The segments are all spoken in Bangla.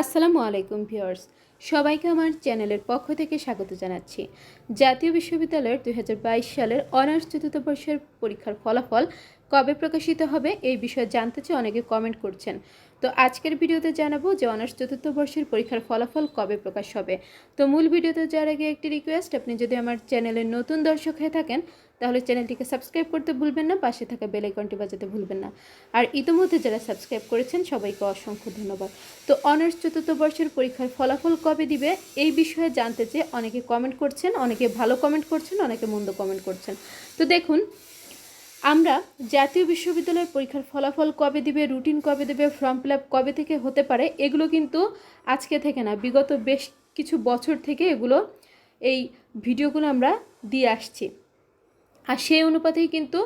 আসসালামু আলাইকুম ভিউয়ার্স। সবাইকে আমার চ্যানেলের পক্ষ থেকে স্বাগত জানাচ্ছি। জাতীয় বিশ্ববিদ্যালয়ের দুই হাজার বাইশ সালের অনার্স চতুর্থ বর্ষের পরীক্ষার ফলাফল কবে প্রকাশিত হবে এই বিষয়ে জানতে চেয়ে অনেকে কমেন্ট করছেন। তো আজকের ভিডিওতে জানাব যে অনার্স চতুর্থ বর্ষের পরীক্ষার ফলাফল কবে প্রকাশ হবে। তো মূল ভিডিওতে যাওয়ার আগে একটি রিকোয়েস্ট আপনি যদি আমার চ্যানেলের নতুন দর্শক হয়ে থাকেন, তাহলে চ্যানেলটিকে সাবস্ক্রাইব করতে ভুলবেন না, পাশে থাকা বেল আইকনটি বাজাতে ভুলবেন না। আর ইতিমধ্যে যারা সাবস্ক্রাইব করেছেন, সবাইকে অসংখ্য ধন্যবাদ। তো অনার্স চতুর্থ বর্ষের পরীক্ষার ফলাফল কবে দিবে, এই বিষয়ে জানতে চেয়ে অনেকে কমেন্ট করছেন, অনেকে ভালো কমেন্ট করছেন, অনেকে মন্দ কমেন্ট করছেন। তো দেখুন আমরা জাতীয় বিশ্ববিদ্যালয়ের পরীক্ষার ফলাফল কবে দিবে রুটিন কবে দেবে ফর্ম ফিল কবে থেকে হতে পারে, এগুলো কিন্তু আজকে থেকে না, বিগত বেশ কিছু বছর থেকে এগুলো এই ভিডিওগুলো আমরা দিয়ে আসছি। আর সেই অনুপাতেই কিন্তু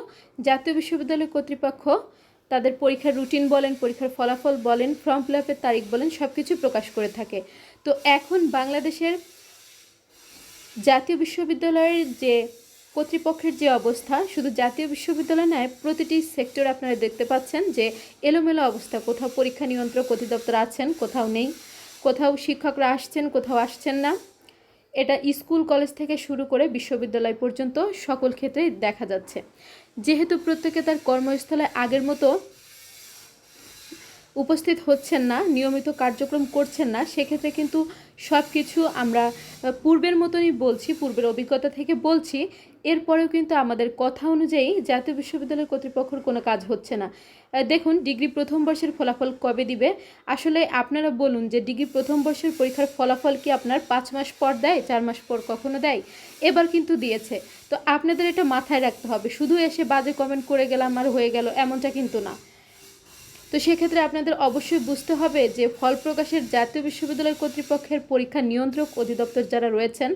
জাতীয় বিশ্ববিদ্যালয় কর্তৃপক্ষ তাদের পরীক্ষার রুটিন বলেন, পরীক্ষার ফলাফল বলেন ফর্ম ফিল তারিখ বলেন সব কিছু প্রকাশ করে থাকে। তো এখন বাংলাদেশের জাতীয় বিশ্ববিদ্যালয়ের যে কর্তৃপক্ষের যে অবস্থা, শুধু জাতীয় বিশ্ববিদ্যালয় নয়, প্রতিটি সেক্টর আপনারা দেখতে পাচ্ছেন যে এলোমেলো অবস্থা। কোথাও পরীক্ষা নিয়ন্ত্রক অধিদপ্তর আছেন, কোথাও নেই। কোথাও শিক্ষকরা আসছেন, কোথাও আসছেন না। এটা স্কুল, কলেজ থেকে শুরু করে বিশ্ববিদ্যালয় পর্যন্ত সকল ক্ষেত্রেই দেখা যাচ্ছে। যেহেতু প্রত্যেকে তার কর্মস্থলে আগের মতো উপস্থিত হচ্ছেন না, নিয়মিত কার্যক্রম করছেন না, সেক্ষেত্রে কিন্তু সব কিছু আমরা পূর্বের মতনই বলছি, পূর্বের অভিজ্ঞতা থেকে বলছি। এরপরেও কিন্তু আমাদের কথা অনুযায়ী জাতীয় বিশ্ববিদ্যালয় কর্তৃপক্ষের কোনো কাজ হচ্ছে না। দেখুন, ডিগ্রি প্রথম বর্ষের ফলাফল কবে দিবে? আসলে আপনারা বলুন যে ডিগ্রি প্রথম বর্ষের পরীক্ষার ফলাফল কি আপনার পাঁচ মাস পর দেয়, চার মাস পর কখনো দেয়? এবার কিন্তু দিয়েছে। তো আপনাদের এটা মাথায় রাখতে হবে। শুধু এসে বাজে কমেন্ট করে গেলাম আর হয়ে গেল, এমনটা কিন্তু না। তো সেক্ষেত্রে আপনাদের অবশ্যই বুঝতে হবে যে ফল প্রকাশের জাতীয় বিশ্ববিদ্যালয় কর্তৃপক্ষের পরীক্ষা নিয়ন্ত্রক অধিদপ্তর যারা রয়েছেন,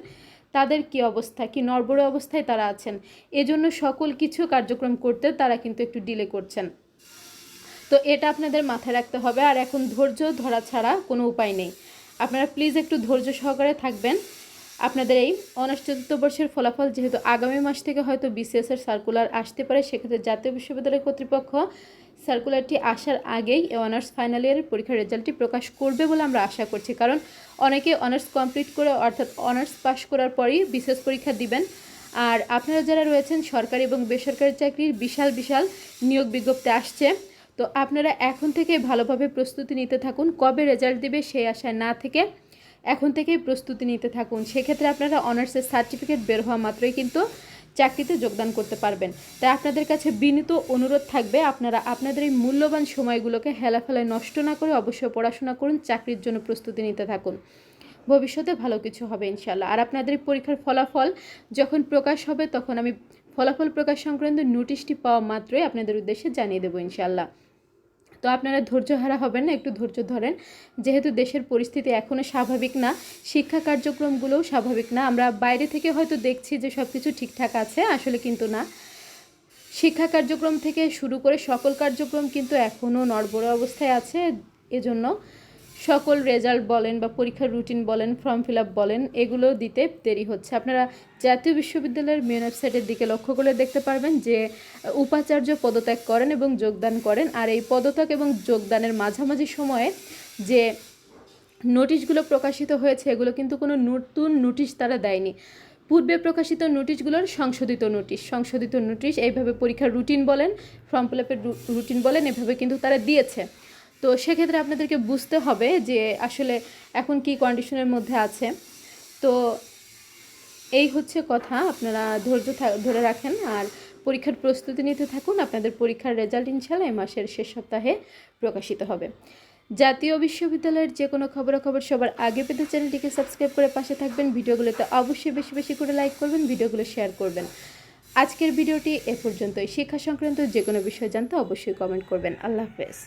তাদের কি অবস্থা? কি নড়বড়ে অবস্থায় তারা আছেন? এজন্য সকল কিছু কার্যক্রম করতে তারা কিন্তু একটু ডিলে করছেন। তো এটা আপনাদের মাথায় রাখতে হবে। আর এখন ধৈর্য ধরা ছাড়া কোনো উপায় নেই। আপনারা প্লিজ একটু ধৈর্য সহকারে থাকবেন। আপনাদের এই অনার্স চতুর্থ বর্ষের ফলাফল যেহেতু আগামী মাস থেকে হয়তো বিসিএসের সার্কুলার আসতে পারে, সেক্ষেত্রে জাতীয় বিশ্ববিদ্যালয় কর্তৃপক্ষ সার্কুলারটি আসার আগেই অনার্স ফাইনাল ইয়ারের পরীক্ষার রেজাল্টটি প্রকাশ করবে বলে আমরা আশা করছি। কারণ অনেকে অনার্স কমপ্লিট করে, অর্থাৎ অনার্স পাশ করার পরই বিশেষ পরীক্ষা দিবেন। আর আপনারা যারা রয়েছেন, সরকারি এবং বেসরকারি চাকরির বিশাল বিশাল নিয়োগ বিজ্ঞপ্তি আসছে। তো আপনারা এখন থেকে ভালোভাবে প্রস্তুতি নিতে থাকুন। কবে রেজাল্ট দিবে সেই আশায় না থেকে এখন থেকেই প্রস্তুতি নিতে থাকুন। সেক্ষেত্রে আপনারা অনার্সের সার্টিফিকেট বের হওয়া মাত্রই কিন্তু চাকরিতে যোগদান করতে পারবেন। তাই আপনাদের কাছে বিনীত অনুরোধ থাকবে, আপনারা আপনাদের এই মূল্যবান সময়গুলোকে হেলাফেলায় নষ্ট না করে অবশ্যই পড়াশোনা করুন, চাকরির জন্য প্রস্তুতি নিতে থাকুন। ভবিষ্যতে ভালো কিছু হবে ইনশাল্লাহ আর আপনাদের পরীক্ষার ফলাফল যখন প্রকাশ হবে, তখন আমি ফলাফল প্রকাশ সংক্রান্ত নোটিশটি পাওয়া মাত্রই আপনাদের উদ্দেশ্যে জানিয়ে দেবো ইনশাল্লাহ তো আপনারা ধৈর্য হারা হবেন না, একটু ধৈর্য ধরেন। যেহেতু দেশের পরিস্থিতি এখনও স্বাভাবিক না, শিক্ষা কার্যক্রমগুলোও স্বাভাবিক না। আমরা বাইরে থেকে হয়তো দেখছি যে সব কিছু ঠিকঠাক আছে, আসলে কিন্তু না। শিক্ষা কার্যক্রম থেকে শুরু করে সকল কার্যক্রম কিন্তু এখনও নড়বড়ে অবস্থায় আছে। এজন্য সকল রেজাল্ট বলেন বা পরীক্ষার রুটিন বলেন ফর্ম ফিল আপ বলেন, এগুলো দিতে দেরি হচ্ছে। আপনারা জাতীয় বিশ্ববিদ্যালয়ের মেন ওয়েবসাইটের দিকে লক্ষ্য করে দেখতে পারবেন যে, উপাচার্য পদত্যাগ করেন এবং যোগদান করেন। আর এই পদত্যাগ এবং যোগদানের মাঝামাঝি সময়ে যে নোটিশগুলো প্রকাশিত হয়েছে, এগুলো কিন্তু কোনো নতুন নোটিশ তারা দেয়নি। পূর্বে প্রকাশিত নোটিশগুলোর সংশোধিত নোটিশ সংশোধিত নোটিশ এইভাবে পরীক্ষার রুটিন বলেন ফর্ম ফিল আপের রুটিন বলেন, এভাবে কিন্তু তারা দিয়েছে। তো সেক্ষেত্রে আপনাদেরকে বুঝতে হবে যে আসলে এখন কি কন্ডিশনের মধ্যে আছে। তো এই হচ্ছে কথা, আপনারা ধৈর্য ধরে রাখেন আর পরীক্ষার প্রস্তুতি নিতে থাকুন। আপনাদের পরীক্ষার রেজাল্ট ইনশাল্লাহ এই মাসের শেষ সপ্তাহে প্রকাশিত হবে। জাতীয় বিশ্ববিদ্যালয়ের যে কোনো খবরাখবর সবার আগে পেতে চ্যানেলটিকে সাবস্ক্রাইব করে পাশে থাকবেন। ভিডিওগুলোতে অবশ্যই বেশি বেশি করে লাইক করবেন, ভিডিওগুলো শেয়ার করবেন। আজকের ভিডিওটি এ পর্যন্তই। শিক্ষা সংক্রান্ত যে কোনো বিষয় জানতে অবশ্যই কমেন্ট করবেন। আল্লাহ হাফেজ।